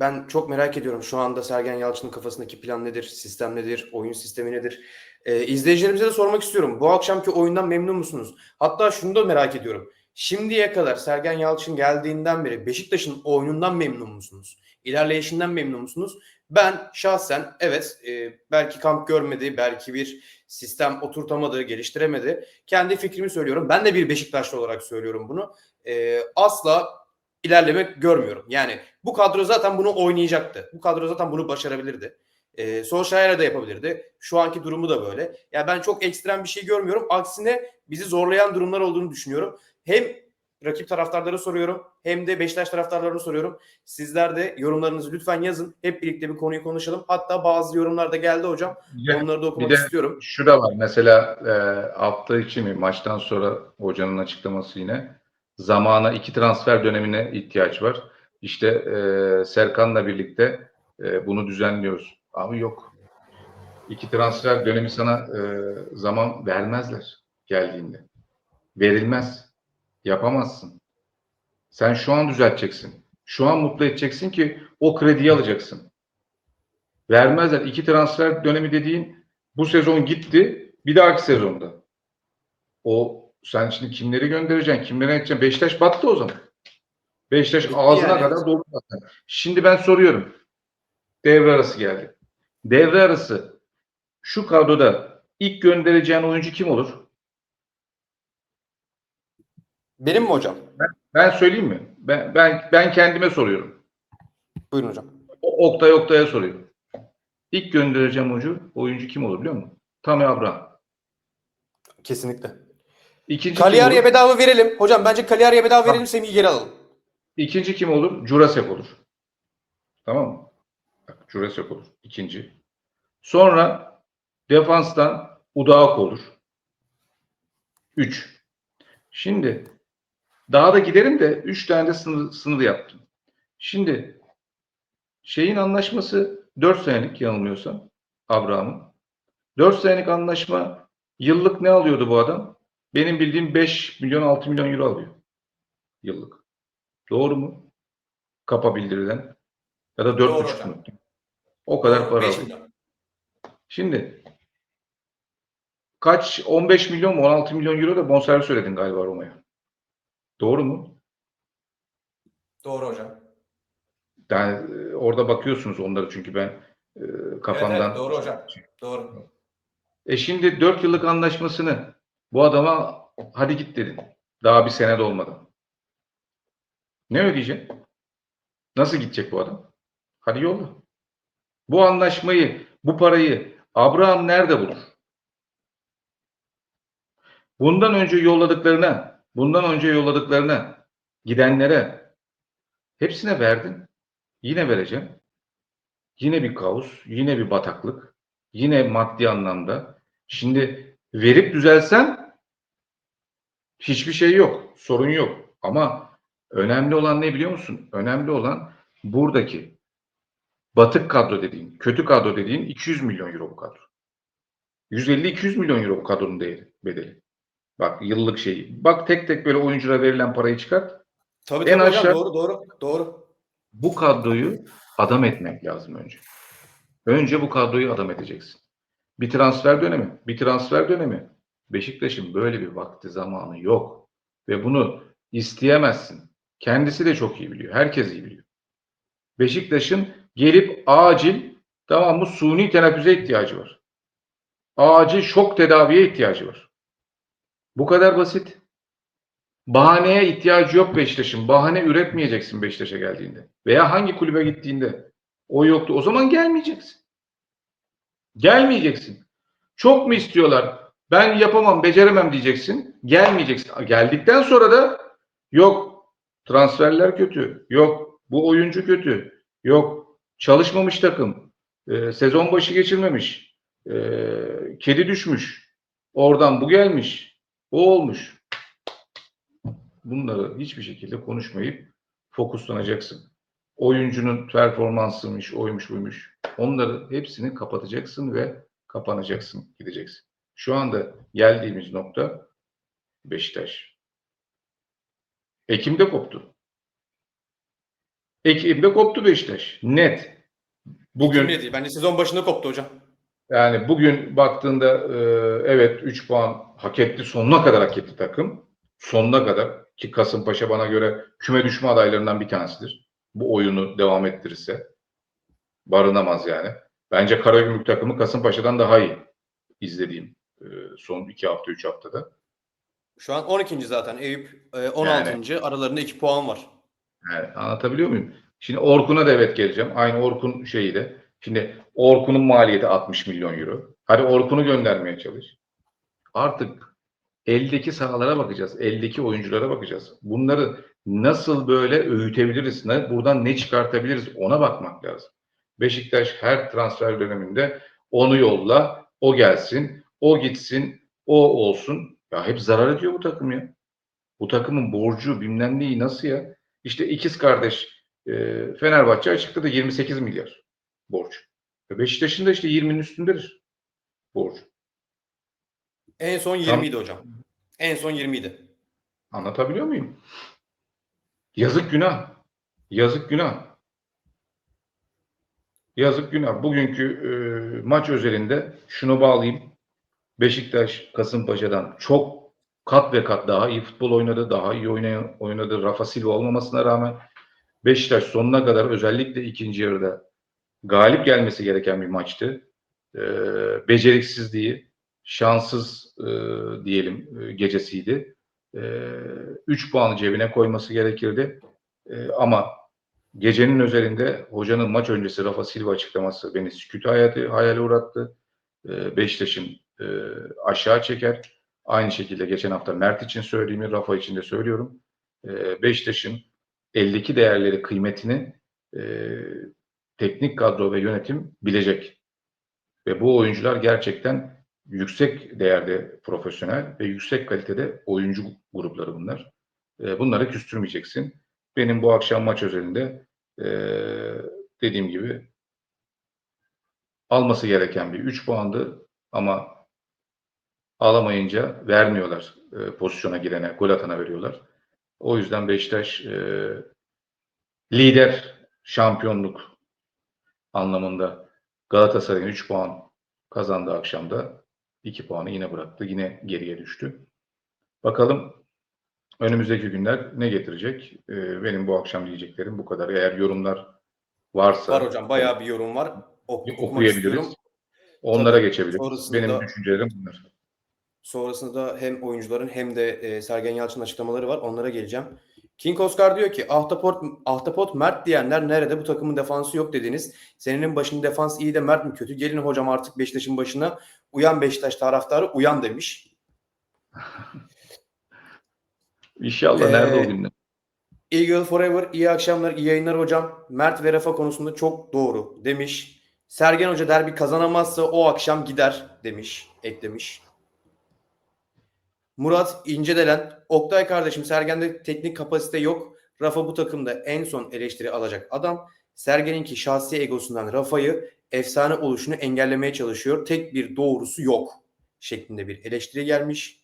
Ben çok merak ediyorum şu anda Sergen Yalçın'ın kafasındaki plan nedir, sistem nedir, oyun sistemi nedir? Ee, izleyicilerimize de sormak istiyorum. Bu akşamki oyundan memnun musunuz? Hatta şunu da merak ediyorum. Şimdiye kadar Sergen Yalçın geldiğinden beri Beşiktaş'ın oyunundan memnun musunuz? İlerleyişinden memnun musunuz? Ben şahsen evet e, belki kamp görmedi, belki bir sistem oturtamadı, geliştiremedi. Kendi fikrimi söylüyorum. Ben de bir Beşiktaşlı olarak söylüyorum bunu. E, asla ilerlemek görmüyorum. Yani bu kadro zaten bunu oynayacaktı. Bu kadro zaten bunu başarabilirdi. Ee, Solskjaer'e de yapabilirdi. Şu anki durumu da böyle. Ya yani ben çok ekstrem bir şey görmüyorum. Aksine bizi zorlayan durumlar olduğunu düşünüyorum. Hem rakip taraftarlara soruyorum hem de Beşiktaş taraftarlarına soruyorum. Sizler de yorumlarınızı lütfen yazın. Hep birlikte bir konuyu konuşalım. Hatta bazı yorumlar da geldi hocam. Bir de- Onları da okumak bir de istiyorum. Şu da var mesela e, hafta içi mi maçtan sonra hocanın açıklaması yine zamana iki transfer dönemine ihtiyaç var. İşte e, Serkan'la birlikte e, bunu düzenliyoruz. Abi yok. İki transfer dönemi sana e, zaman vermezler geldiğinde. Verilmez. Yapamazsın. Sen şu an düzelteceksin. Şu an mutlu edeceksin ki o krediyi alacaksın. Vermezler. İki transfer dönemi dediğin bu sezon gitti. Bir dahaki sezonda. O sen şimdi kimleri göndereceksin? Kimleri edeceksin? Beşiktaş battı o zaman. Beşiktaş Bitti ağzına yani. kadar dolu zaten. Şimdi ben soruyorum. Devre arası geldi. Devre arası şu kadroda ilk göndereceğin oyuncu kim olur? Benim mi hocam? Ben söyleyeyim mi? Ben ben ben kendime soruyorum. Buyurun hocam. O- Oktay Oktay'a soruyorum. İlk göndereceğim oyuncu, oyuncu kim olur biliyor musun? Tammy Abraham. Kesinlikle. İkinci kim olur? bedava verelim. Hocam bence Cagliari'ye bedava Tamam. verelim. Semih'i geri alalım. İkinci kim olur? Jurasek olur. Tamam mı? Bak, Jurasek olur. İkinci. Sonra defanstan Udak olur. Üç. Şimdi daha da giderim de üç tane de sınır, sınır yaptım. Şimdi şeyin anlaşması dört senelik yanılmıyorsam Abraham'ın. Dört senelik anlaşma yıllık ne alıyordu bu adam? Benim bildiğim 5 milyon 6 milyon euro alıyor. Yıllık. Doğru mu? Kapa bildirilen. Ya da dört Doğru buçuk hocam. mu? O kadar para alıyor. milyon. Şimdi kaç 15 milyon mu 16 milyon euro da bonservis söyledin galiba Roma'ya. Doğru mu? Doğru hocam. Yani e, orada bakıyorsunuz onları çünkü ben e, kafamdan. doğru hocam. Doğru. E şimdi 4 yıllık anlaşmasını bu adama hadi git dedin. Daha bir sene de olmadan. Ne ödeyeceksin? Nasıl gidecek bu adam? Hadi yolla. Bu anlaşmayı, bu parayı Abraham nerede bulur? Bundan önce yolladıklarına, bundan önce yolladıklarına, gidenlere hepsine verdin. Yine vereceğim. Yine bir kaos, yine bir bataklık, yine maddi anlamda. Şimdi verip düzelsen hiçbir şey yok, sorun yok. Ama önemli olan ne biliyor musun? Önemli olan buradaki batık kadro dediğin, kötü kadro dediğin 200 milyon euro bu kadro. 150-200 milyon euro bu kadronun değeri, bedeli. Bak yıllık şeyi. Bak tek tek böyle oyunculara verilen parayı çıkart. Tabii En tabii hocam aşağı- doğru doğru doğru. Bu kadroyu adam etmek lazım önce. Önce bu kadroyu adam edeceksin. Bir transfer dönemi, bir transfer dönemi. Beşiktaş'ın böyle bir vakti zamanı yok. Ve bunu isteyemezsin. Kendisi de çok iyi biliyor. Herkes iyi biliyor. Beşiktaş'ın gelip acil tamam mı suni teneffüse ihtiyacı var. Acil şok tedaviye ihtiyacı var. Bu kadar basit. Bahaneye ihtiyacı yok Beşiktaş'ın. Bahane üretmeyeceksin Beşiktaş'a geldiğinde. Veya hangi kulübe gittiğinde. O yoktu. O zaman gelmeyeceksin. Gelmeyeceksin. Çok mu istiyorlar? Ben yapamam, beceremem diyeceksin. Gelmeyeceksin. Geldikten sonra da yok transferler kötü. Yok bu oyuncu kötü. Yok çalışmamış takım. Ee, sezon başı geçirmemiş. Ee, kedi düşmüş. Oradan bu gelmiş. O olmuş. Bunları hiçbir şekilde konuşmayıp fokuslanacaksın. Oyuncunun performansıymış, oymuş buymuş. Onları hepsini kapatacaksın ve kapanacaksın, gideceksin. Şu anda geldiğimiz nokta Beşiktaş. Ekim'de koptu. Ekim'de koptu Beşiktaş. Net. Bugün değil. Bence sezon başında koptu hocam. yani bugün baktığında e, evet 3 puan hak etti. Sonuna kadar hak etti takım. Sonuna kadar ki Kasımpaşa bana göre küme düşme adaylarından bir tanesidir. Bu oyunu devam ettirirse barınamaz yani. Bence Karagümrük takımı Kasımpaşa'dan daha iyi izlediğim son 2 hafta 3 haftada. Şu an 12. zaten. Eyüp e, 16. Aralarında 2 puan var. Yani anlatabiliyor muyum? Şimdi Orkun'a da evet geleceğim. Aynı Orkun şeyi de. Şimdi Orkun'un maliyeti 60 milyon euro. Hadi Orkun'u göndermeye çalış. Artık eldeki sahalara bakacağız. Eldeki oyunculara bakacağız. Bunları nasıl böyle öğütebiliriz? Ne, buradan ne çıkartabiliriz? Ona bakmak lazım. Beşiktaş her transfer döneminde onu yolla, o gelsin, o gitsin, o olsun. Ya hep zarar ediyor bu takım ya. Bu takımın borcu bilmem neyi nasıl ya? İşte ikiz kardeş e, Fenerbahçe açıkladı 28 milyar borç. Beşiktaş'ın da işte 20'nin üstündedir borç. En son 20 Tamam. idi hocam. En son 20 idi. Anlatabiliyor muyum? Yazık günah. Yazık günah. Yazık günah. Bugünkü e, maç özelinde şunu bağlayayım. Beşiktaş Kasımpaşa'dan çok kat ve kat daha iyi futbol oynadı. Daha iyi oynadı. Rafa Silva olmamasına rağmen Beşiktaş sonuna kadar özellikle ikinci yarıda galip gelmesi gereken bir maçtı. E, beceriksizliği, şanssız e, diyelim e, gecesiydi. 3 puanı cebine koyması gerekirdi. E, ama gecenin özelinde hocanın maç öncesi Rafa Silva açıklaması beni sükût hayatı hayale uğrattı. E, Beşiktaş'ın e, aşağı çeker. Aynı şekilde geçen hafta Mert için söylediğimi Rafa için de söylüyorum. E, Beşiktaş'ın eldeki değerleri, kıymetini e, teknik kadro ve yönetim bilecek. Ve bu oyuncular gerçekten yüksek değerde profesyonel ve yüksek kalitede oyuncu grupları bunlar. E, bunları küstürmeyeceksin. Benim bu akşam maç özelinde e, dediğim gibi alması gereken bir 3 puandı ama alamayınca vermiyorlar e, pozisyona girene, gol atana veriyorlar. O yüzden Beşiktaş e, lider şampiyonluk anlamında Galatasaray'ın 3 puan kazandığı akşamda 2 puanı yine bıraktı. Yine geriye düştü. Bakalım önümüzdeki günler ne getirecek? Ee, benim bu akşam diyeceklerim bu kadar. Eğer yorumlar varsa Var hocam. Bayağı bir yorum var. Ok- okuyabiliriz. Onlara Tabii, geçebiliriz. Benim düşüncelerim bunlar. Sonrasında da hem oyuncuların hem de e, Sergen Yalçın'ın açıklamaları var. Onlara geleceğim. King Oscar diyor ki Ahtapot, Ahtapot Mert diyenler nerede bu takımın defansı yok dediniz. Senenin başında defans iyi de Mert mi kötü? Gelin hocam artık Beşiktaş'ın başına uyan Beşiktaş taraftarı uyan demiş. İnşallah Ee, nerede o günler? Eagle Forever iyi akşamlar iyi yayınlar hocam. Mert ve Rafa konusunda çok doğru demiş. Sergen Hoca derbi kazanamazsa o akşam gider demiş, eklemiş. Murat İncedelen, Oktay kardeşim Sergen'de teknik kapasite yok. Rafa bu takımda en son eleştiri alacak adam. Sergen'inki şahsi egosundan Rafa'yı efsane oluşunu engellemeye çalışıyor. Tek bir doğrusu yok şeklinde bir eleştiri gelmiş.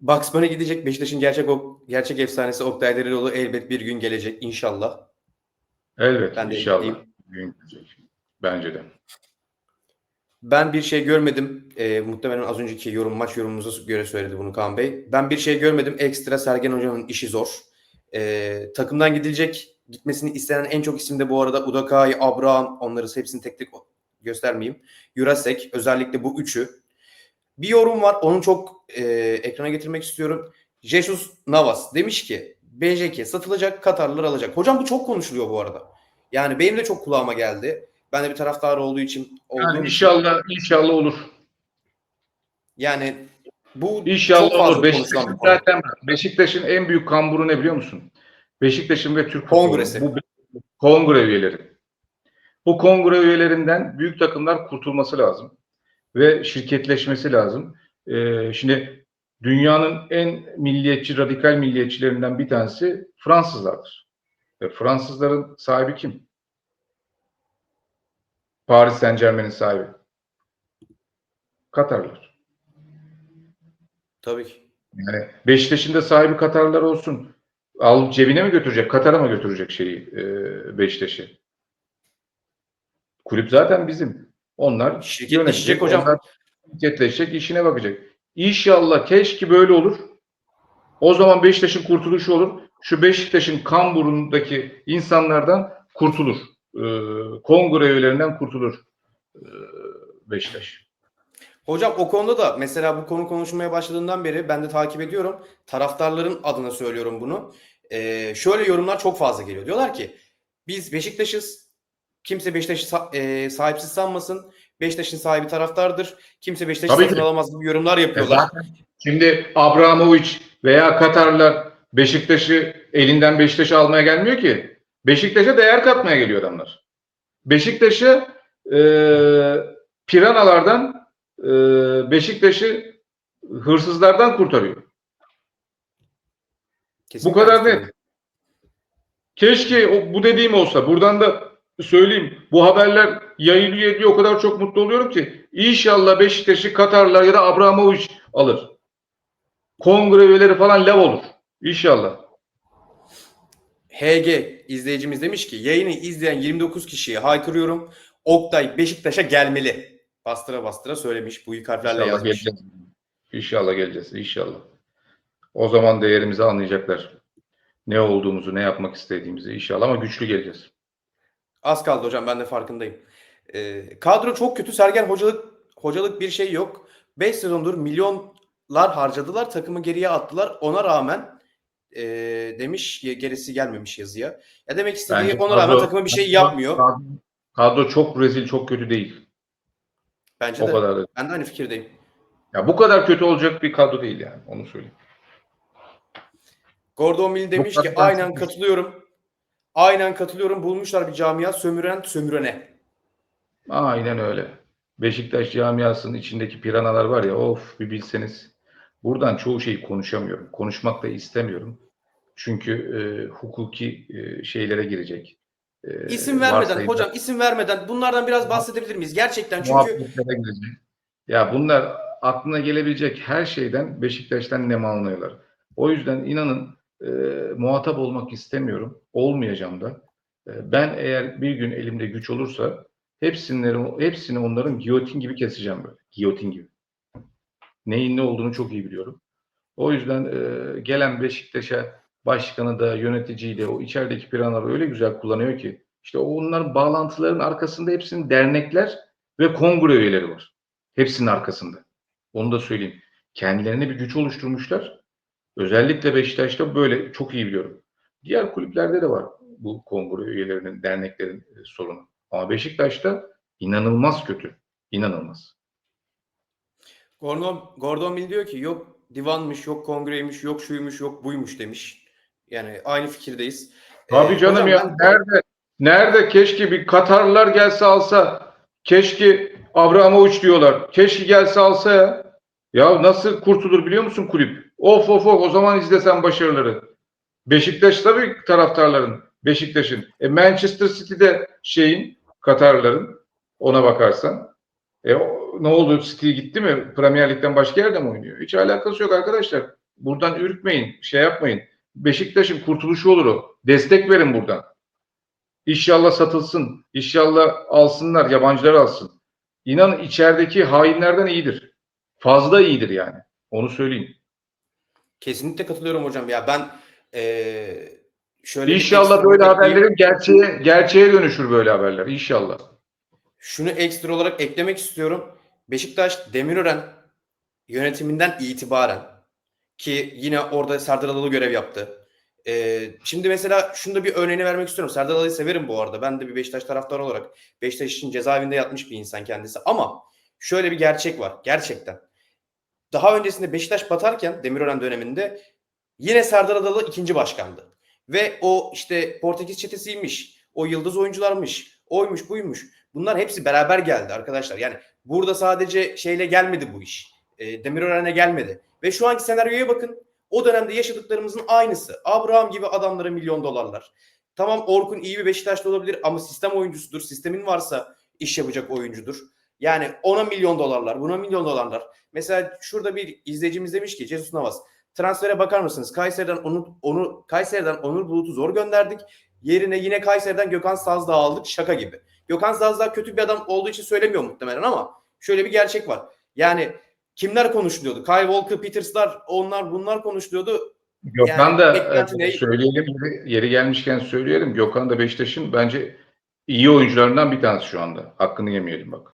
Bunny gidecek. Beşiktaş'ın gerçek o gerçek efsanesi Oktay Deriloğlu elbet bir gün gelecek inşallah. Evet ben inşallah. Gün gelecek. Bence de. Ben bir şey görmedim. Ee, muhtemelen az önceki yorum maç yorumumuza göre söyledi bunu Kaan Bey. Ben bir şey görmedim. Ekstra Sergen Hoca'nın işi zor. Ee, takımdan gidilecek. Gitmesini istenen en çok isim de bu arada Udakay, Abraham. Onları hepsini tek tek göstermeyeyim. Jurasek. Özellikle bu üçü. Bir yorum var. Onu çok e, ekrana getirmek istiyorum. Jesus Navas demiş ki BJK satılacak Katarlılar alacak. Hocam bu çok konuşuluyor bu arada. Yani benim de çok kulağıma geldi. Ben de bir taraftar olduğu için olduğum Yani için- inşallah inşallah olur. Yani bu İnşallah çok fazla olur. Beşiktaş'ın zaten Beşiktaş'ın en büyük kamburu ne biliyor musun? Beşiktaş'ın ve Türk Kongresi. Bu kongre üyeleri. Bu kongre üyelerinden büyük takımlar kurtulması lazım ve şirketleşmesi lazım. Ee, şimdi dünyanın en milliyetçi, radikal milliyetçilerinden bir tanesi Fransızlardır. Ve Fransızların sahibi kim? Paris Saint Germain'in sahibi. Katarlılar. Tabii ki. Yani Beşiktaş'ın da sahibi Katarlılar olsun. Al cebine mi götürecek? Katar'a mı götürecek şeyi e, Beşiktaş'ı? Kulüp zaten bizim. Onlar Şirketleşecek hocam. Onlar şirketleşecek, işine bakacak. İnşallah keşke böyle olur. O zaman Beşiktaş'ın kurtuluşu olur. Şu Beşiktaş'ın kamburundaki insanlardan kurtulur. Ee, kongre üyelerinden kurtulur ee, Beşiktaş. Hocam o konuda da mesela bu konu konuşmaya başladığından beri ben de takip ediyorum. Taraftarların adına söylüyorum bunu. Ee, şöyle yorumlar çok fazla geliyor. Diyorlar ki biz Beşiktaş'ız. Kimse Beşiktaş'ı e, sahipsiz sanmasın. Beşiktaş'ın sahibi taraftardır. Kimse Beşiktaş'ı satın ki. alamaz gibi yorumlar E yapıyorlar. zaten Şimdi Abramovich veya Katarlar Beşiktaş'ı elinden Beşiktaş'ı almaya gelmiyor ki. Beşiktaş'a değer katmaya geliyor adamlar. Beşiktaş'ı e, piranalardan e, Beşiktaş'ı hırsızlardan kurtarıyor. Kesinlikle Bu kadar net. Keşke o, bu dediğim olsa. Buradan da söyleyeyim. Bu haberler yayılıyor diye o kadar çok mutlu oluyorum ki. İnşallah Beşiktaş'ı Katarlar ya da Abramovich alır. Kongre üyeleri falan lav olur. İnşallah. HG izleyicimiz demiş ki yayını izleyen 29 kişiye haykırıyorum. Oktay Beşiktaş'a gelmeli. Bastıra bastıra söylemiş. Bu ilk harflerle İnşallah yazmış. geleceğiz. İnşallah geleceğiz. İnşallah. O zaman değerimizi anlayacaklar. Ne olduğumuzu, ne yapmak istediğimizi inşallah ama güçlü geleceğiz. Az kaldı hocam ben de farkındayım. Ee, kadro çok kötü. Sergen hocalık hocalık bir şey yok. 5 sezondur milyonlar harcadılar. Takımı geriye attılar. Ona rağmen ee, demiş gerisi gelmemiş yazıya. Ya demek istediği Bence ona rağmen kadro- takıma bir şey yapmıyor. Kadro, çok rezil, çok kötü değil. Bence O de. kadar da. Ben de aynı fikirdeyim. Ya bu kadar kötü olacak bir kadro değil yani. Onu söyleyeyim. Gordon Mill demiş ki aynen katılıyorum. Aynen katılıyorum. Bulmuşlar bir camia sömüren sömürene. Aynen öyle. Beşiktaş camiasının içindeki piranalar var ya of bir bilseniz. Buradan çoğu şeyi konuşamıyorum. Konuşmak da istemiyorum. Çünkü e, hukuki e, şeylere girecek. E, İsim vermeden varsayımlar- hocam isim vermeden bunlardan biraz bahsedebilir miyiz? Gerçekten çünkü girecek. Ya bunlar aklına gelebilecek her şeyden Beşiktaş'tan nemalanıyorlar. O yüzden inanın e, muhatap olmak istemiyorum. Olmayacağım da. E, ben eğer bir gün elimde güç olursa hepsini, hepsini onların giyotin gibi keseceğim böyle. Giyotin gibi. Neyin ne olduğunu çok iyi biliyorum. O yüzden e, gelen Beşiktaş'a başkanı da yöneticiyi de o içerideki planları öyle güzel kullanıyor ki işte onların bağlantıların arkasında hepsinin dernekler ve kongre üyeleri var. Hepsinin arkasında. Onu da söyleyeyim. Kendilerine bir güç oluşturmuşlar. Özellikle Beşiktaş'ta böyle çok iyi biliyorum. Diğer kulüplerde de var bu kongre üyelerinin, derneklerin e, sorunu. Ama Beşiktaş'ta inanılmaz kötü. İnanılmaz. Gordon, Gordon Mill diyor ki yok divanmış, yok kongreymiş, yok şuymuş, yok buymuş demiş. Yani aynı fikirdeyiz. Tabii Ee, canım ya. ben- Nerede? Nerede keşke bir Katarlılar gelse alsa. Keşke Abramovich diyorlar. Keşke gelse alsa ya. Ya nasıl kurtulur biliyor musun kulüp? Of of of o zaman izlesen başarıları. Beşiktaş tabii taraftarların. Beşiktaş'ın. E Manchester City'de şeyin Katarlıların ona bakarsan. E ne oldu? City gitti mi? Premier Lig'den başka yerde mi oynuyor? Hiç alakası yok arkadaşlar. Buradan ürkmeyin. Şey yapmayın. Beşiktaş'ın kurtuluşu olur o. Destek verin buradan. İnşallah satılsın. İnşallah alsınlar. Yabancılar alsın. İnan içerideki hainlerden iyidir. Fazla iyidir yani. Onu söyleyeyim. Kesinlikle katılıyorum hocam. Ya ben ee, şöyle İnşallah böyle haberlerin gerçeğe, gerçeğe dönüşür böyle haberler. İnşallah. Şunu ekstra olarak eklemek istiyorum. Beşiktaş Demirören yönetiminden itibaren ki yine orada Serdar Adalı görev yaptı. Ee, şimdi mesela şunu da bir örneğini vermek istiyorum. Serdar Adalı'yı severim bu arada. Ben de bir Beşiktaş taraftarı olarak Beşiktaş için cezaevinde yatmış bir insan kendisi. Ama şöyle bir gerçek var. Gerçekten. Daha öncesinde Beşiktaş batarken Demirören döneminde yine Serdar Adalı ikinci başkandı. Ve o işte Portekiz çetesiymiş. O yıldız oyuncularmış. Oymuş buymuş. Bunlar hepsi beraber geldi arkadaşlar. Yani burada sadece şeyle gelmedi bu iş. E, Demirören'e gelmedi. Ve şu anki senaryoya bakın. O dönemde yaşadıklarımızın aynısı. Abraham gibi adamlara milyon dolarlar. Tamam Orkun iyi bir Beşiktaşlı olabilir ama sistem oyuncusudur. Sistemin varsa iş yapacak oyuncudur. Yani ona milyon dolarlar, buna milyon dolarlar. Mesela şurada bir izleyicimiz demiş ki Jesus Navas transfere bakar mısınız? Kayseri'den Onur, Onur, Kayseri'den Onur Bulut'u zor gönderdik. Yerine yine Kayseri'den Gökhan Sazdağ aldık şaka gibi. Gökhan Sazdağ kötü bir adam olduğu için söylemiyor muhtemelen ama şöyle bir gerçek var. Yani kimler konuşuluyordu? Kyle Walker, Peters'lar, onlar bunlar konuşuluyordu. Gökhan Yani da e, söyleyelim yeri, yeri gelmişken söyleyelim. Gökhan da Beşiktaş'ın bence iyi oyuncularından bir tanesi şu anda. Hakkını yemeyelim bak.